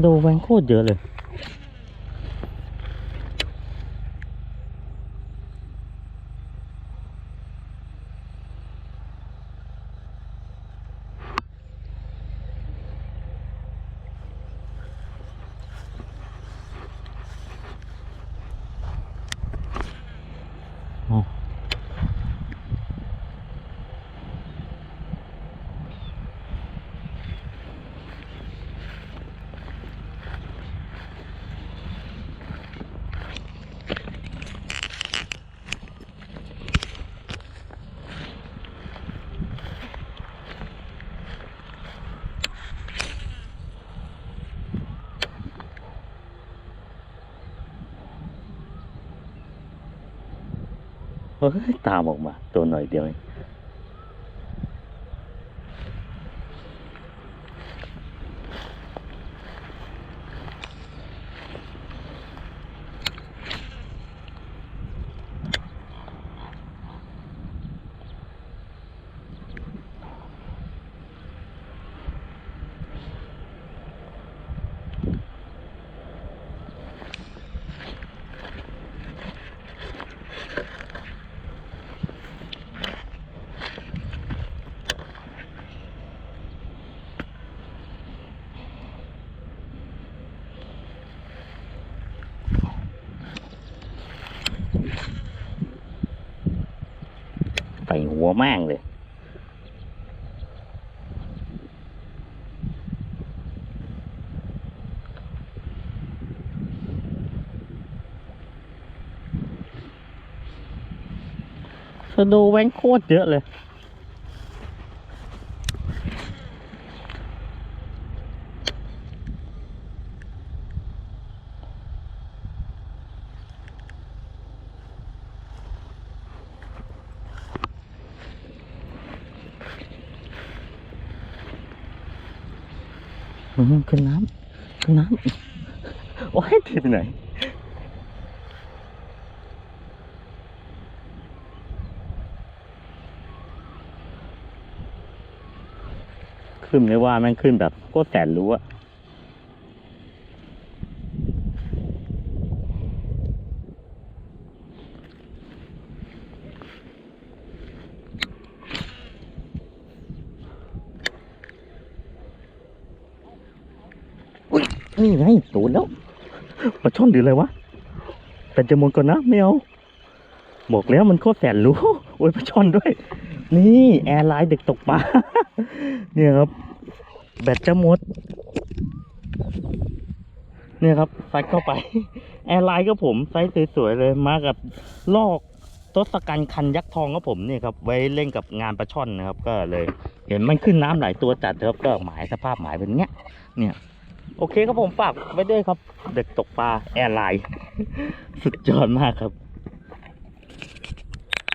โดแวงโคตรเยอะเลย เฮ้ยตามออกมา ตัวหน่อยเดียวเอง ใส่หัวแม่งเลยสโดแว้งโคตรเยอะเลย ขึ้นน้ำขึ้นน้ำโอ้ยทีไปไหนขึ้นไม่ว่าแม่งขึ้นแบบโคตรแสนรู้อะ นี่ไงตูนแล้วปลาช่อนหรืออะไรวะแต่จะมนก่อนนะไม่เอาบอกแล้วมันโคตรแสนรู้โอ้ยปลาช่อนด้วย นี่แอร์ไลน์เด็กตกปลาเนี่ยครับ แบตจะหมดเนี่ยครับใส่เข้าไป แอร์ไลน์ก็ผมไซส์สวยๆเลยมากับลอกทศกัณฐ์คันยักษ์ทองครับผมเนี่ยครับ ไว้เล่นกับงานปลาช่อนนะครับ ก็เลย เห็นมันขึ้นน้ำหลายตัวจัดครับก็หมายสภาพหมายเป็นเงี้ย เนี่ย โอเคครับผมฝากไว้ด้วยครับ เด็กตกปลาแอร์ไลน์สุดยอดมากครับ